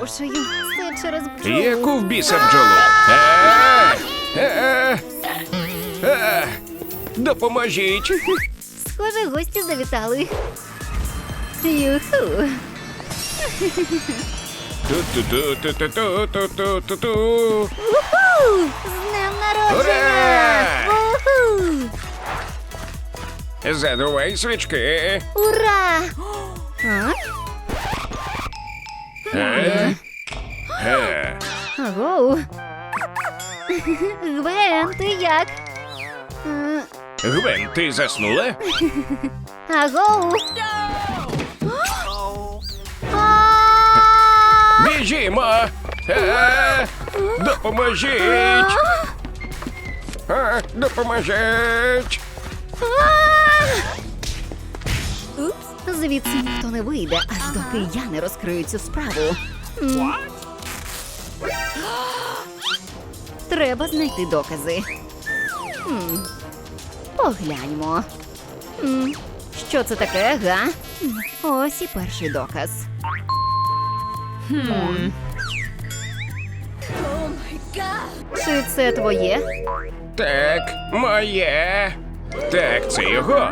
Перепрошую, все через бджолу. Яку в біса бджолу? Е, е, е, Допоможіть. Схоже, гості завітали. Юху. Ту-ту-ту-ту-ту-ту-ту-ту-ту. Уху! З днем народження! Ура! Уху! Задувай свічки. Ура! А? Е? Е. Агоу. Гвен, ти як? Е, Гвен, ти заснула? Агоу. А! Біжімо! Е, Допоможіть! Е, Допоможіть! Звідси ніхто не вийде, аж доки я не розкрию цю справу. Треба знайти докази. Погляньмо. Що це таке, га? Ось і перший доказ. Чи це твоє? Так, моє. Так, це його.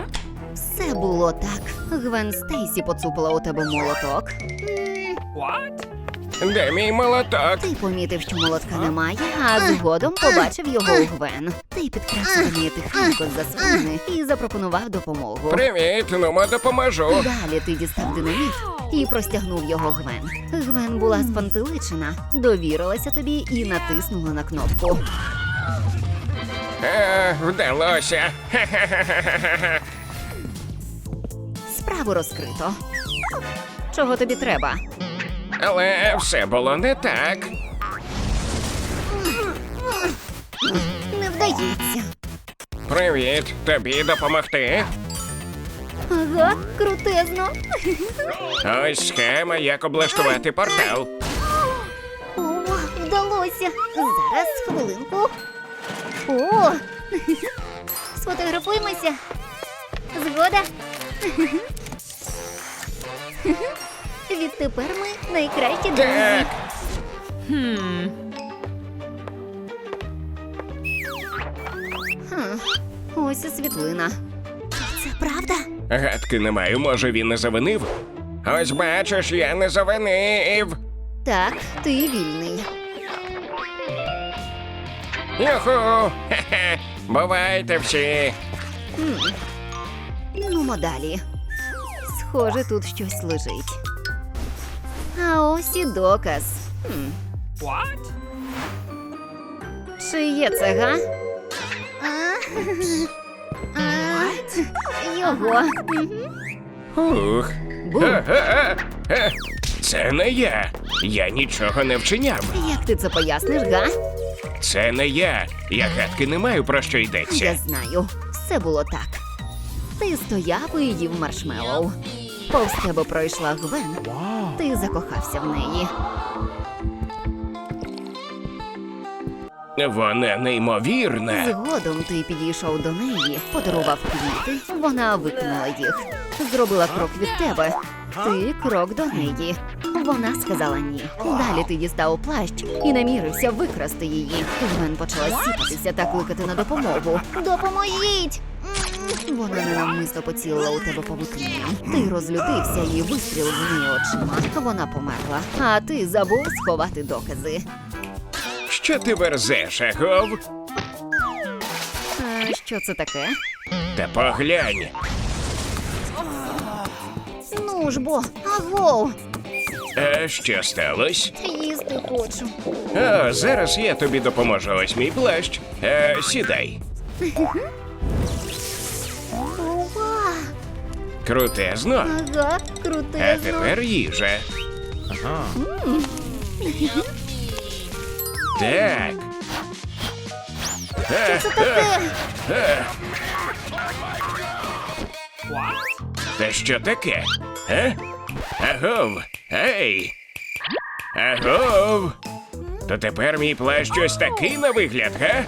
Було так. Гвен Стейсі поцупила у тебе молоток. Де мій молоток? Ти помітив, що молотка немає, а згодом побачив його у Гвен. Ти підкрався до неї тихенько за спини і запропонував допомогу. Привіт, ну ма допоможу. Далі ти дістав динаміт і простягнув його Гвен. Гвен була спантеличена, довірилася тобі і натиснула на кнопку. Е, вдалося. Хе-хе-хе-хе-хе. Справу розкрито. Чого тобі треба? Але все було не так. Не вдається. Привіт, тобі допомогти. Ага, крутезно. Ось схема, як облаштувати портал. О, вдалося. Зараз хвилинку. О! Сфотографуємося. Згода. Відтепер ми найкращі друзі. Так, Хм, Ось і світлина. Це правда? гадки не маю, може він не завинив. Ось бачиш, я не завинив. Так, ти вільний. Юху! Хе-хе! Бувайте всі. Ну, далі. Схоже, тут щось лежить. А ось і доказ. Хм. Чи є це, га? А? А? Його. Ух. Бум. Це не я. Я нічого не вчиняв. Як ти це поясниш, га? Це не я. Я гадки не маю про що йдеться. Я знаю, все було так. Ти стояв і їв маршмеллоу. Повз тебе пройшла Гвен. Ти закохався в неї. Вона неймовірна. Згодом ти підійшов до неї, подарував квіти, вона викинула їх. Зробила крок від тебе. Ти крок до неї. Вона сказала ні. Далі ти дістав плащ і намірився викрасти її. Гвен почала сіпатися та кликати на допомогу. Допоможіть! Вона ненавмисно поцілила у тебе павутинням. Ти розлютився і вистрілив в неї очима. Вона померла. А ти забув сховати докази. Що ти верзеш, агов? А, що це таке? Та поглянь. Ну ж бо, агов! А що сталося? Їсти хочу. О, зараз я тобі допоможу. Ось мій плащ. Е, сідай. Крутезно. Ага, А тепер їжа. Так. Е, Це таке. Та що таке? Е? Агов! Ей! Агов! То тепер мій плащ ось такий на вигляд, га?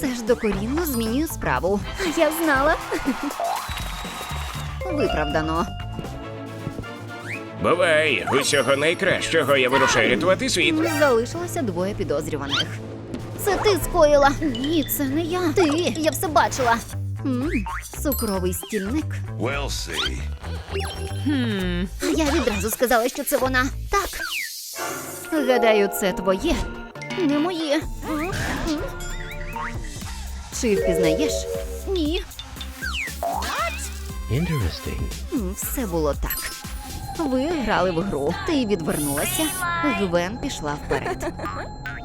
Це ж докорінно змінює справу. Я знала. Виправдано. Бувай, усього найкращого я вирушаю рятувати світ. Залишилося двоє підозрюваних. Це ти скоїла? Ні, це не я. Ти, я все бачила. м цукровий стільник. We'll see. А я відразу сказала, що це вона. Так. Гадаю, це твоє. Не моє. М, м. Чи впізнаєш? Ні. Interesting. Все було так. Ви грали в гру. Ти відвернулася. Гвен пішла вперед.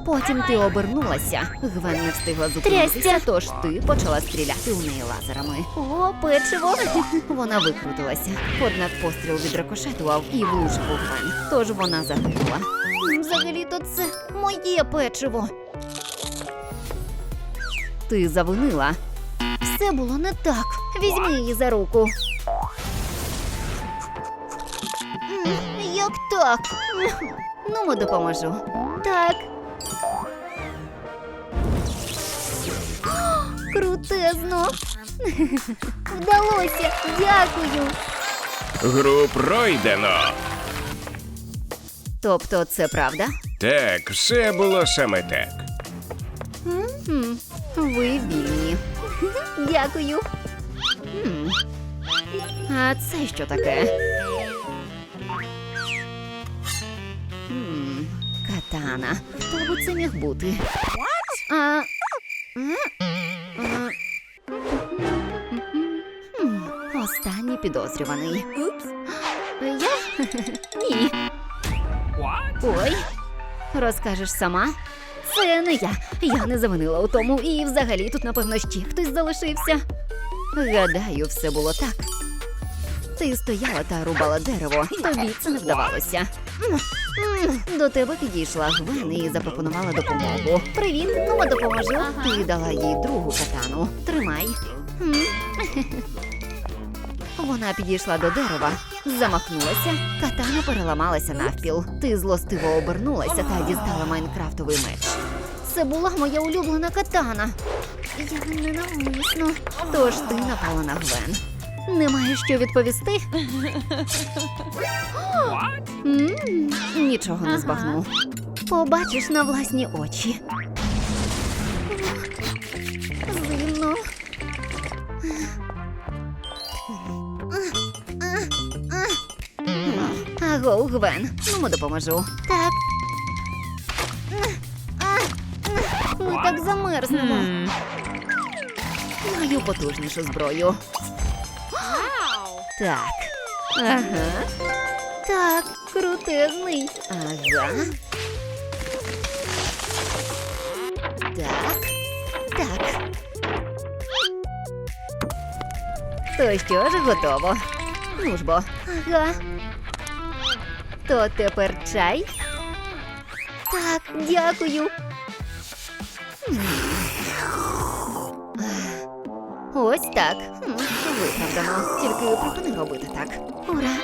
Потім ти обернулася. Гвен не встигла зупинитися, тож ти почала стріляти у неї лазерами. О, печиво! Вона викрутилася. Однак постріл від рикошетував і влучив у Гвен. Тож вона загинула. Взагалі-то це моє печиво. Ти завинила. Все було не так. Візьми її за руку. Як так? Ну, ми допоможу. Так. Крутезно. Вдалося. Дякую. Гру пройдено. Тобто, це правда? Так, все було саме так. М, Ви вільні. Дякую. А це що таке? Катана. Хто би це міг бути? А... Останній підозрюваний. Я? Ні. Ой. Розкажеш сама? Це не я. Я не завинила у тому, і взагалі тут, напевно, ще хтось залишився. Гадаю, все було так. Ти стояла та рубала дерево, тобі це не вдавалося. До тебе підійшла Гвен і запропонувала допомогу. Привіт, ну допоможу. Ти дала їй другу катану. Тримай. Вона підійшла до дерева, замахнулася, катана переламалася навпіл. Ти злостиво обернулася та дістала майнкрафтовий меч. Це була моя улюблена катана. Я ненавмисно. Тож ти напала на Гвен. Немає що відповісти? М, Нічого не збагну. Побачиш на власні очі. Зимно. Аго, Гвен, ну допоможу. Так. Ми так замерзнемо. Маю потужнішу зброю. Так. Ага. Так, крутезний. Ага. Так. Так. То що ж готово? Ну ж бо. Ага. То тепер чай? Так, дякую. Так. Виправдано. Тільки припини робити так. Ура!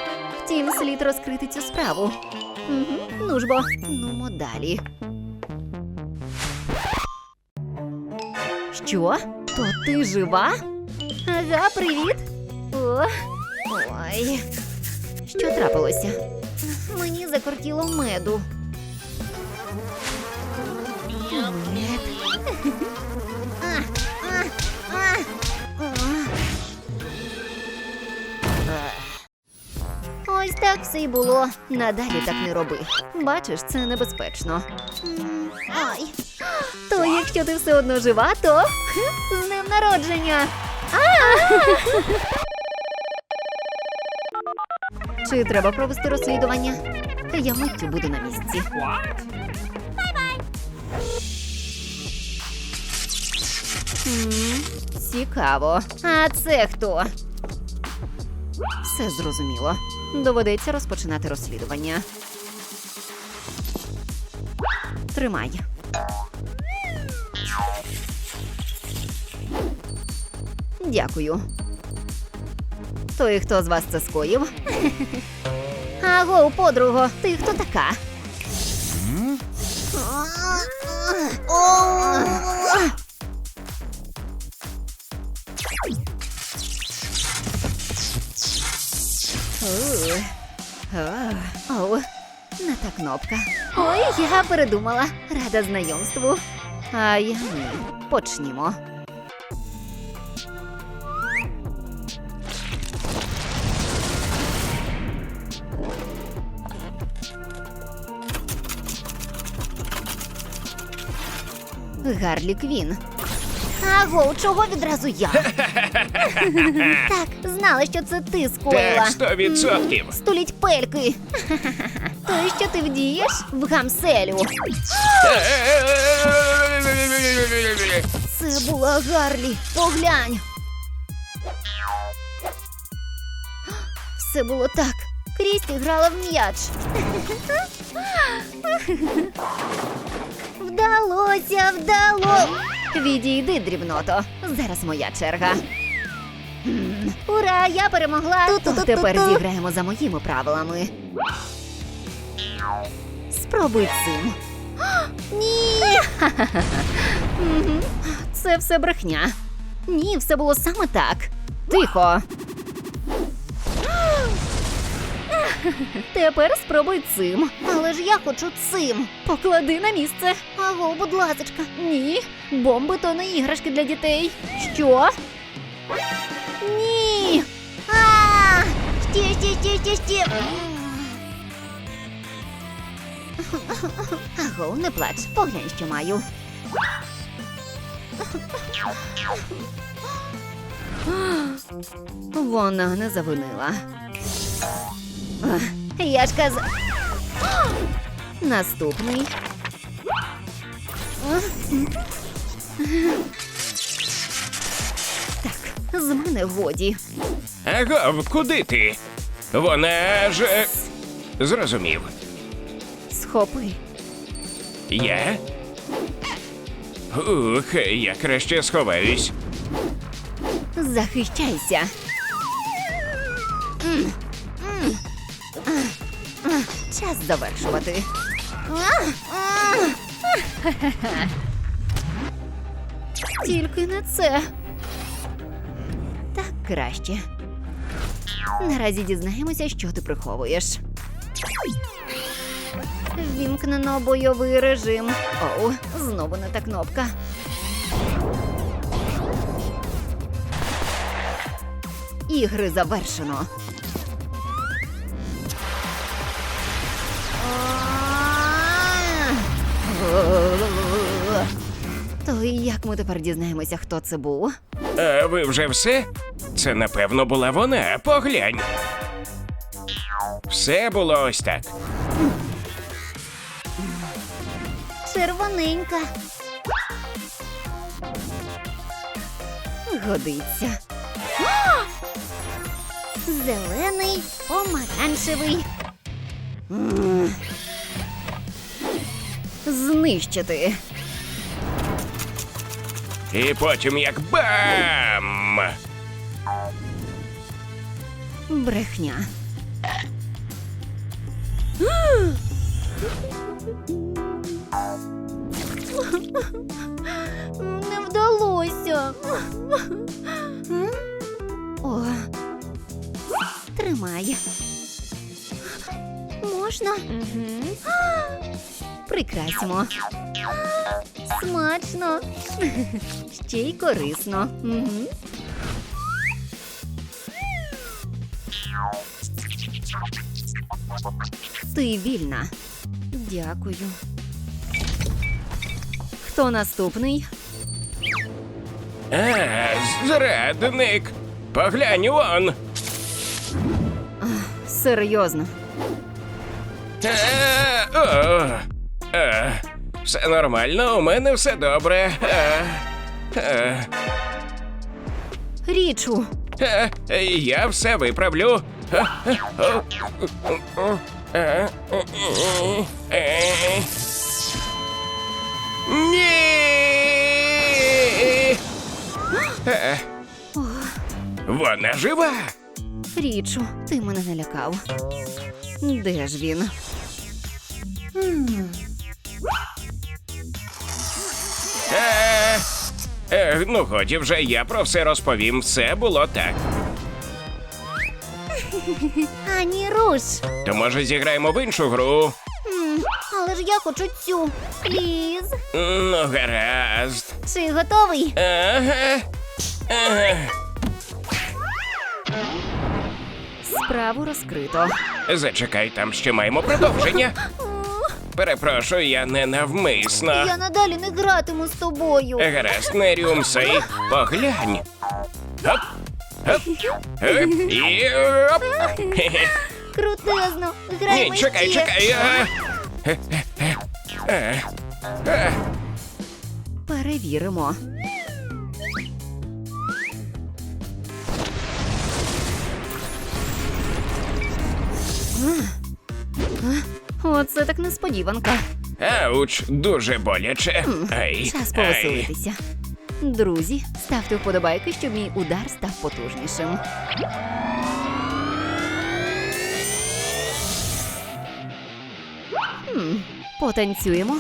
Втім, слід розкрити цю справу. Угу. Ну ж бо, нумо далі. Що? То ти жива? Ага, привіт. О, ой. Що трапилося? Мені закортіло меду. Так все й було. Надалі так не роби. Бачиш, це небезпечно. Ай. То якщо ти все одно жива, то з днем народження. Чи треба провести розслідування? Я миттю буду на місці. Цікаво. А це хто? Все зрозуміло. Доведеться розпочинати розслідування. Тримай. Дякую. То і хто з вас це скоїв? Аго, подруго, ти хто така? Ух. Ах. кнопка. Ой, я передумала. Рада знайомству. А я ні. Почнімо. Гарлі Квін. Аго, чого відразу я? так, знала, що це ти скоїла. Так, сто відсотків. Стуліть пельки. То і що ти вдієш в гамселю? Це була Гарлі. Поглянь. Все було так. Крісті грала в м'яч. Вдалося, вдало. Відійди, дрібното. Зараз моя черга. М, Ура, я перемогла. Тепер зіграємо за моїми правилами. Спробуй цим. Ні. Мгм. Це все брехня. Ні, все було саме так. Тихо. Тепер спробуй цим. Але ж я хочу цим. Поклади на місце. Аго, будь ласочка. Ні. Бомби то не іграшки для дітей. Що? Ні. А! Ще, ще, ще, ще, ще. Аго, не плач, поглянь, що маю. Вона не завинила. Я ж каз... Наступний. Так, з мене годі. Агов, куди ти? Вона ж. е, Зрозумів. Схопи. Я? Ух, я краще сховаюсь. Захищайся. М, Час завершувати. Тільки не це. Так краще. Наразі дізнаємося, що ти приховуєш. Вімкнено бойовий режим. Оу, знову не та кнопка. Ігри завершено. І як ми тепер дізнаємося, хто це був? А ви вже все? Це напевно була вона. Поглянь. Все було ось так. Червоненька. Годиться. А! Зелений, помаранчевий. М. Знищити. І потім як бам! Брехня. Не вдалося. О, тримай. Можна? Прикрасимо. Смачно. Ще й корисно. Ти вільна. Дякую. Хто наступний? А, зрадник. Поглянь он. Серйозно. А, о, а, все нормально, у мене все добре. А, а, Річу. а, я все виправлю. Е, е. Ні! Е, Вона жива. Річу, ти мене налякав. Де ж він? М, ну, годі вже я про все розповім. Все було так. Ані руш. То може зіграємо в іншу гру? М, але ж я хочу цю. Пліз. Ну, гаразд. Чи готовий? Ага. Ага. Справу розкрито. Зачекай, там ще маємо продовження. Перепрошую, я не навмисно. Я надалі не гратиму з тобою. Гаразд, не рюмсай. Поглянь. Оп. Оп. Оп. І оп. Хе-хе. Крутезно. Граємо Ні, чекай, ще. чекай. а. Перевіримо. А, Оце так несподіванка. Ауч, дуже боляче. Ай, Час повеселитися. Друзі, ставте вподобайки, щоб мій удар став потужнішим. Хм, потанцюємо.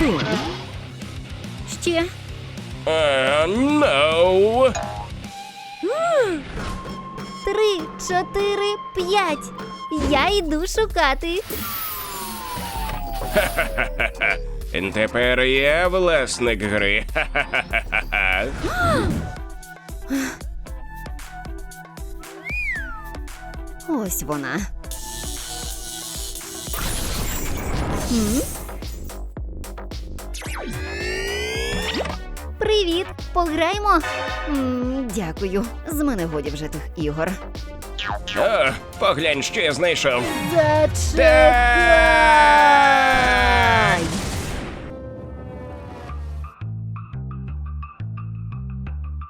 Бум. Ще. No. Три, чотири, п'ять. Я йду шукати. Тепер я власник гри. Ось вона. Привіт! Пограємо? Дякую. З мене годі вже тих ігор. О, поглянь, що я знайшов. Зачекай!